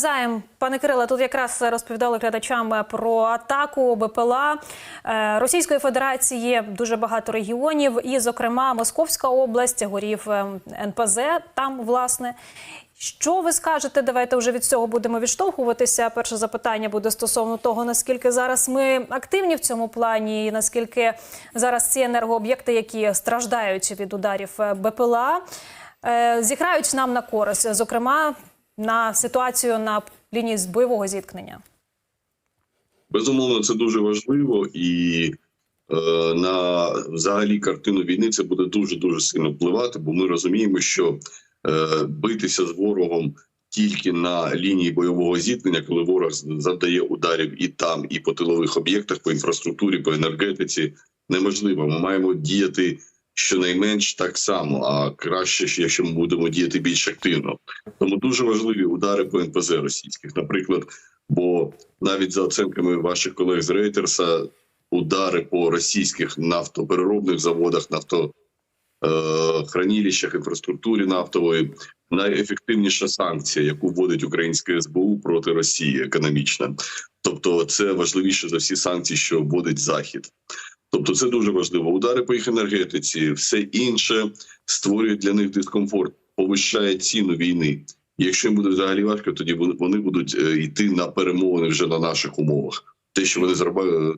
Заєм, пане Кириле, тут якраз розповідали глядачам про атаку БПЛА Е, Російської Федерації. Дуже багато регіонів, і, зокрема, Московська область, горів е, НПЗ. Там власне. Що ви скажете? Давайте вже від цього будемо відштовхуватися. Перше запитання буде стосовно того, наскільки зараз ми активні в цьому плані, і наскільки зараз ці енергооб'єкти, які страждають від ударів е, БПЛА, е, зіграють нам на користь, зокрема на ситуацію на лінії бойового зіткнення. Безумовно, це дуже важливо, і е, на взагалі картину війни це буде дуже дуже сильно впливати, бо ми розуміємо, що е, битися з ворогом тільки на лінії бойового зіткнення, коли ворог завдає ударів і там, і по тилових об'єктах, по інфраструктурі, по енергетиці, неможливо. Ми маємо діяти щонайменш так само, а краще, якщо ми будемо діяти більш активно. Тому дуже важливі удари по НПЗ російських, наприклад. Бо навіть за оцінками ваших колег з Рейтерса, удари по російських нафтопереробних заводах, нафтохранилищах, інфраструктурі нафтової найефективніша санкція, яку вводить українське СБУ проти Росії, економічна. Тобто, це важливіше за всі санкції, що вводить Захід. Тобто, це дуже важливо. Удари по їх енергетиці, все інше створює для них дискомфорт, повищає ціну війни. Якщо їм буде взагалі важко, тоді вони будуть е, йти на перемовини вже на наших умовах. Те, що вони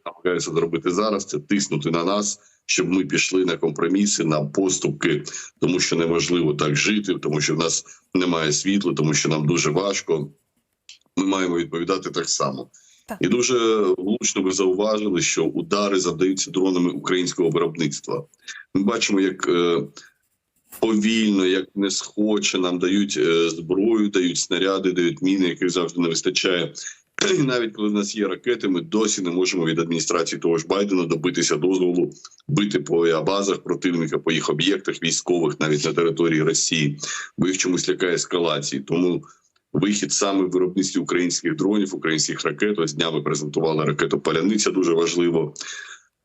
намагаються зробити зараз, це тиснути на нас, щоб ми пішли на компроміси, на поступки, тому що неможливо так жити, тому що в нас немає світла, тому що нам дуже важко. Ми маємо відповідати так само. І дуже влучно ви зауважили, що удари завдаються дронами українського виробництва. Ми бачимо, як е, повільно, як не схоче, нам дають е, зброю, дають снаряди, дають міни, яких завжди не вистачає. І навіть коли в нас є ракети, ми досі не можемо від адміністрації того ж Байдена добитися дозволу бити по авіабазах противника, по їх об'єктах військових, навіть на території Росії, бо їх чомусь лякає ескалації. Тому вихід саме в виробництві українських дронів, українських ракет. Ось днями презентували ракету Паляниця. Дуже важливо.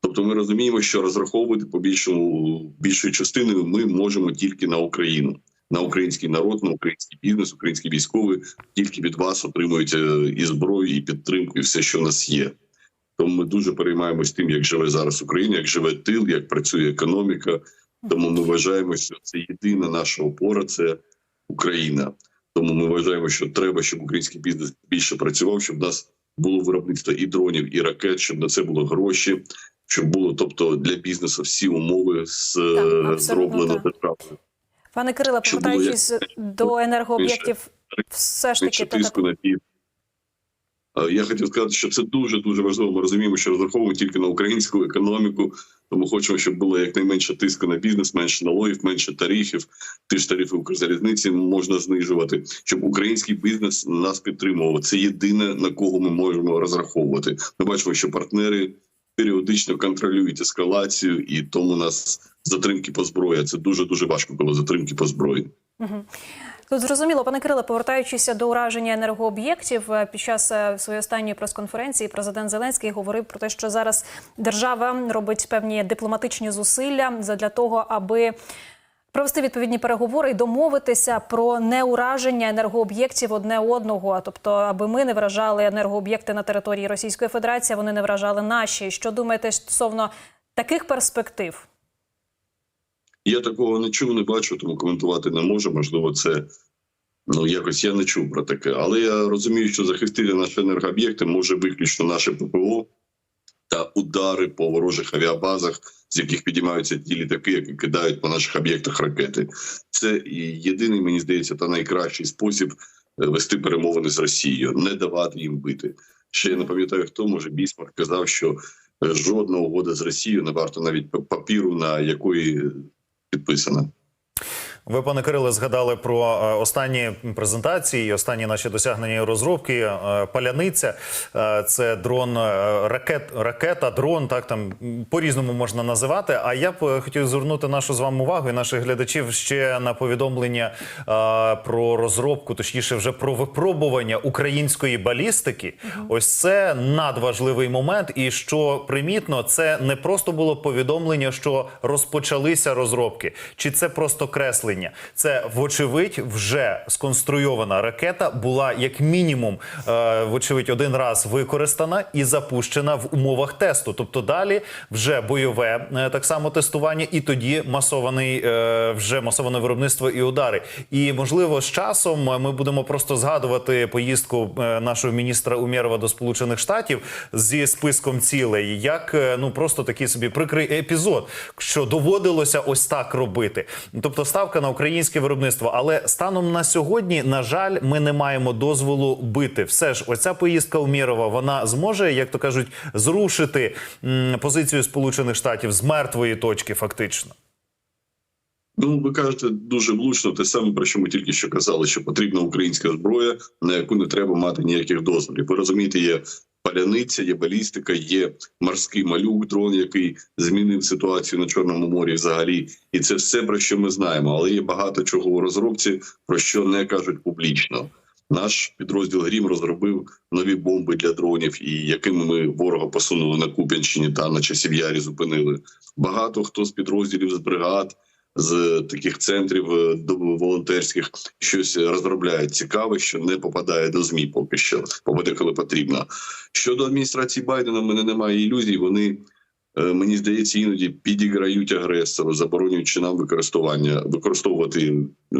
Тобто, ми розуміємо, що розраховувати по більшому більшою частиною ми можемо тільки на Україну, на український народ, на український бізнес, українські військові тільки від вас отримують е, і зброю, і підтримку, і все, що в нас є. Тому ми дуже переймаємось тим, як живе зараз Україна, як живе тил, як працює економіка. Тому ми вважаємо, що це єдина наша опора це Україна. Тому ми вважаємо, що треба, щоб український бізнес більше працював, щоб в нас було виробництво і дронів, і ракет, щоб на це було гроші, щоб було, тобто для бізнесу всі умови з зроблено державою. Пане Кириле, повертаючись до енергооб'єктів, все ж таки тиску на. Е, Я хотів сказати, що це дуже дуже важливо. Ми розуміємо, що розраховуємо тільки на українську економіку, тому хочемо, щоб було якнайменше тиску на бізнес, менше налогів, менше тарифів. Ті ж тарифи Укрзалізниці можна знижувати, щоб український бізнес нас підтримував. Це єдине на кого ми можемо розраховувати. Ми бачимо, що партнери періодично контролюють ескалацію, і тому у нас затримки по зброї. Це дуже дуже важко, коли затримки по зброї. Мгм. Тут зрозуміло, пане Кириле, повертаючися до ураження енергооб'єктів е, під час е, своєї останньої прес-конференції, президент Зеленський говорив про те, що зараз держава робить певні дипломатичні зусилля для того, аби провести відповідні переговори і домовитися про неураження енергооб'єктів одне одного, тобто, аби ми не вражали енергооб'єкти на території Російської Федерації, вони не вражали наші. Що думаєте стосовно таких перспектив? Я такого не чув, не бачу, тому коментувати не можу. Можливо, це ну якось я не чув про таке. Але я розумію, що захистити наші енергооб'єкти може виключно наше ППО та удари по ворожих авіабазах, з яких підіймаються ті літаки, які кидають по наших об'єктах ракети. Це єдиний, мені здається, та найкращий спосіб е, вести перемовини з Росією, не давати їм бити. Ще я не пам'ятаю, хто може Бісмарк казав, що е, жодна угода з Росією не варта навіть папіру, на якої підписана. Ви, пане Кириле, згадали про е, останні презентації, і останні наші досягнення розробки. Е, Паляниця е, це дрон, ракет, ракета, дрон. Так там по різному можна називати. А я б хотів звернути нашу з вами увагу і наших глядачів ще на повідомлення про розробку, точніше, вже про випробування української балістики. Ось це надважливий момент. І що примітно, це не просто було повідомлення, що розпочалися розробки, чи це просто креслення. Підкреслення. Це вочевидь вже сконструйована ракета була як мінімум, е, вочевидь, один раз використана і запущена в умовах тесту. Тобто далі вже бойове е, так само тестування, і тоді масований е, вже масоване виробництво і удари. І можливо, з часом ми будемо просто згадувати поїздку нашого міністра Умєрова до Сполучених Штатів зі списком цілей, як ну просто такий собі прикрий епізод, що доводилося ось так робити. Тобто ставка на українське виробництво. Але станом на сьогодні, на жаль, ми не маємо дозволу бити. Все ж, оця поїздка Умєрова, вона зможе, як то кажуть, зрушити позицію Сполучених Штатів з мертвої точки, фактично. Ну, ви кажете дуже влучно те саме, про що ми тільки що казали, що потрібна українська зброя, на яку не треба мати ніяких дозволів. Ви розумієте, є паляниця, є балістика, є морський малюк, дрон, який змінив ситуацію на Чорному морі взагалі. І це все про що ми знаємо. Але є багато чого у розробці, про що не кажуть публічно. Наш підрозділ Грім розробив нові бомби для дронів, і якими ми ворога посунули на Куп'янщині та на часів ярі зупинили. Багато хто з підрозділів з бригад з таких центрів е, волонтерських щось розробляють цікаве, що не попадає до змі поки що, попаде, коли потрібно. Щодо адміністрації Байдена, в мене немає ілюзій. Вони е, мені здається, іноді підіграють агресору, заборонюючи нам використання використовувати е,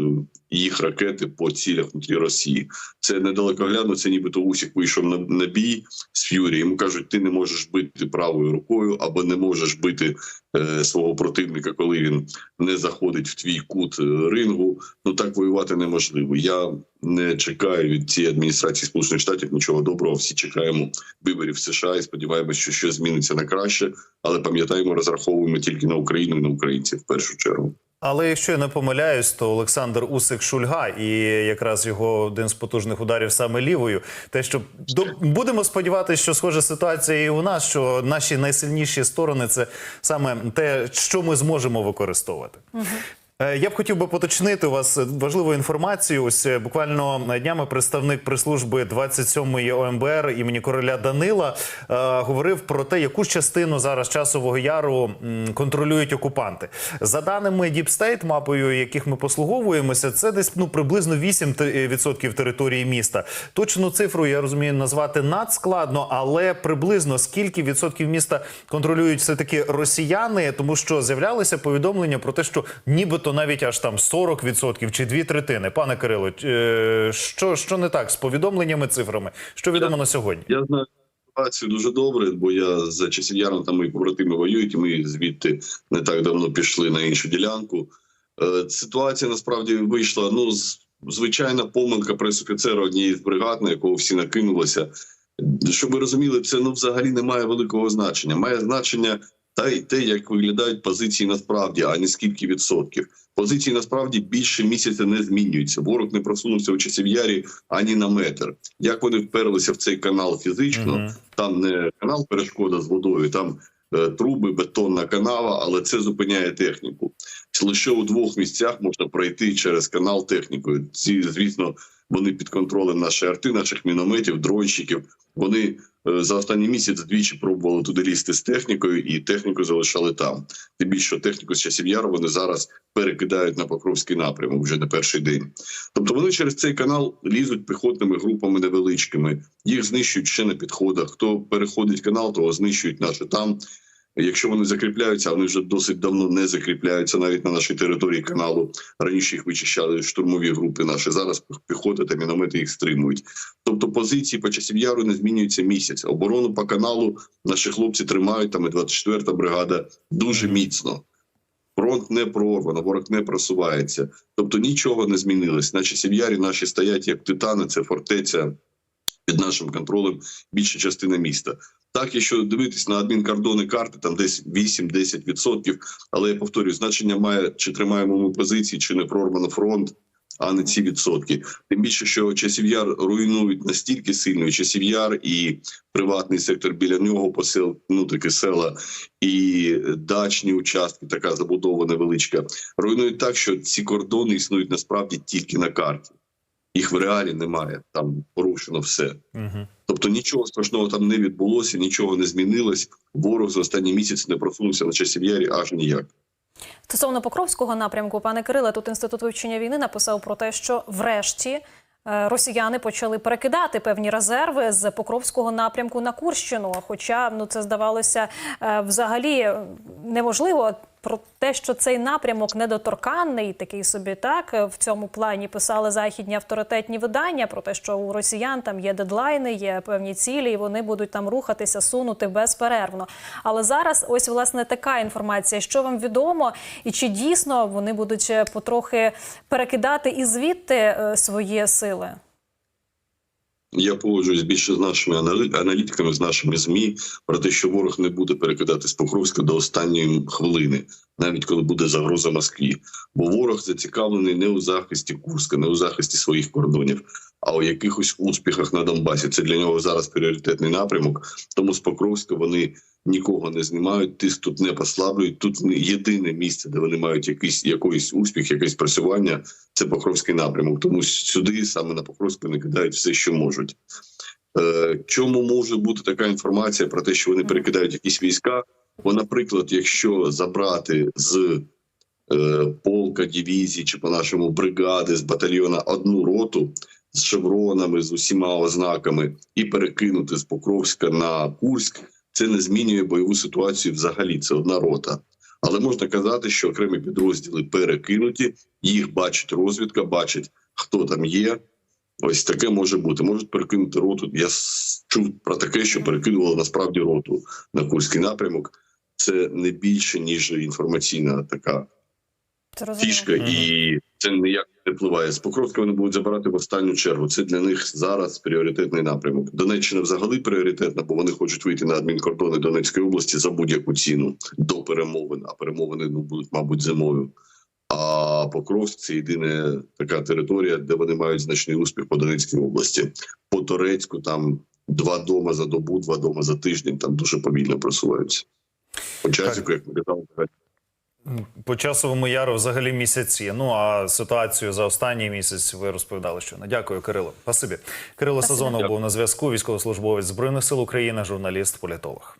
їх ракети по цілях внутрі Росії. Це недалекоглядно. Це нібито Усік вийшов на, на бій з Ф'юрі. Йому кажуть, ти не можеш бити правою рукою або не можеш бити е, свого противника, коли він не заходить в твій кут е, рингу. Ну так воювати неможливо. Я не чекаю від цієї адміністрації Сполучених Штатів нічого доброго. Всі чекаємо виборів США і сподіваємося, що щось зміниться на краще. Але пам'ятаємо, розраховуємо тільки на Україну і на українців в першу чергу. Але якщо я не помиляюсь, то Олександр Усик Шульга і якраз його один з потужних ударів саме лівою. Те, що до будемо сподіватися, що схожа ситуація і у нас, що наші найсильніші сторони це саме те, що ми зможемо використовувати. Е, Я б хотів би поточнити у вас важливу інформацію. Ось е, буквально днями представник прес-служби 27-ї ОМБР імені короля Данила е, говорив про те, яку частину зараз часового яру контролюють окупанти. За даними State, мапою яких ми послуговуємося, це десь ну приблизно 8% території міста. Точну цифру я розумію назвати надскладно, але приблизно скільки відсотків міста контролюють все таки росіяни, тому що з'являлися повідомлення про те, що нібито навіть аж там 40% чи дві третини. Пане Кирило, е, що, що не так з повідомленнями, цифрами? Що відомо на сьогодні? Я знаю ситуацію дуже добре, бо я за часів Яру там мої побратими воюють. і Ми звідти не так давно пішли на іншу ділянку. Е, Ситуація насправді вийшла. Ну звичайна помилка пресофіцера однієї з бригад, на якого всі накинулися. Щоб ви розуміли, це ну взагалі не має великого значення. Має значення та й те, як виглядають позиції насправді, а не скільки відсотків. Позиції насправді більше місяця не змінюються. Ворог не просунувся у часів ярі ані на метр. Як вони вперлися в цей канал фізично? Мгм. Там не канал перешкода з водою, там е, труби, бетонна канава, але це зупиняє техніку. Лише у двох місцях можна пройти через канал технікою. Ці, звісно, вони під контролем нашої арти, наших мінометів, дронщиків. Вони за останній місяць двічі пробували туди лізти з технікою, і техніку залишали там. Тим більше техніку з часів яру вони зараз перекидають на Покровський напрямок вже на перший день. Тобто вони через цей канал лізуть піхотними групами невеличкими. Їх знищують ще на підходах. Хто переходить канал, того знищують наші там. Якщо вони закріпляються, вони вже досить давно не закріпляються навіть на нашій території каналу. Раніше їх вичищали штурмові групи. Наші зараз піхота та міномети їх стримують. Тобто позиції по часів яру не змінюються місяць. Оборону по каналу наші хлопці тримають. Там і 24-та бригада дуже міцно. Фронт не прорвано, ворог не просувається. Тобто нічого не змінилось. На часів ярі наші стоять як титани. Це фортеця під нашим контролем. Більша частина міста. Так, якщо дивитись на адмінкордони карти, там десь 8-10%. Але я повторюю, значення має чи тримаємо ми позиції, чи не прорвано фронт, а не ці відсотки. Тим більше, що часів яр руйнують настільки сильно, і часів яр і приватний сектор біля нього, посел, ну таке села і дачні участки, така забудова невеличка, руйнують так, що ці кордони існують насправді тільки на карті. Їх в реалі немає. Там порушено все. Угу. Тобто нічого страшного там не відбулося, нічого не змінилось. Ворог за останній місяць не просунувся на часів ярі аж ніяк. Стосовно Покровського напрямку, пане Кириле, тут інститут вивчення війни написав про те, що врешті е, росіяни почали перекидати певні резерви з Покровського напрямку на Курщину. Хоча ну це здавалося е, взагалі неможливо. Про те, що цей напрямок недоторканний, такий собі так в цьому плані писали західні авторитетні видання про те, що у росіян там є дедлайни, є певні цілі, і вони будуть там рухатися, сунути безперервно. Але зараз ось власне така інформація. Що вам відомо, і чи дійсно вони будуть е, потрохи перекидати і звідти е, свої сили? Я погоджуюсь більше з нашими аналітиками, з нашими змі про те, що ворог не буде перекидати з Покровська до останньої хвилини, навіть коли буде загроза Москві. Бо ворог зацікавлений не у захисті Курська, не у захисті своїх кордонів, а у якихось успіхах на Донбасі. Це для нього зараз пріоритетний напрямок. Тому з Покровська вони нікого не знімають, тиск тут не послаблюють. Тут єдине місце, де вони мають якийсь якийсь успіх, якесь просування. Це Покровський напрямок. Тому сюди саме на Покровську не кидають все, що можуть. Е, Чому може бути така інформація про те, що вони перекидають якісь війська? Бо, наприклад, якщо забрати з е, полка, дивізії чи по-нашому бригади з батальйона одну роту з шевронами, з усіма ознаками, і перекинути з Покровська на Курськ, це не змінює бойову ситуацію взагалі. Це одна рота. Але можна казати, що окремі підрозділи перекинуті, їх бачить розвідка, бачить, хто там є. Ось таке може бути. Можуть перекинути роту. Я чув про таке, що перекидували насправді роту на Курський напрямок. Це не більше ніж інформаційна така фішка, і це ніяк впливає. З Покровська вони будуть забирати в останню чергу. Це для них зараз пріоритетний напрямок. Донеччина взагалі пріоритетна, бо вони хочуть вийти на адмінкордони Донецької області за будь-яку ціну до перемовин. А перемовини ну будуть, мабуть, зимою. А Покровськ це єдина така територія, де вони мають значний успіх по Донецькій області. По Торецьку там два дома за добу, два дома за тиждень. Там дуже повільно просуваються. По часіку, як ми казали, По часовому яру взагалі місяці. Ну а ситуацію за останній місяць ви розповідали що не Дякую, Кирило. Пасибі. Кирило Пасибі. Сазонов був на зв'язку. Військовослужбовець збройних сил України, журналіст, політолог.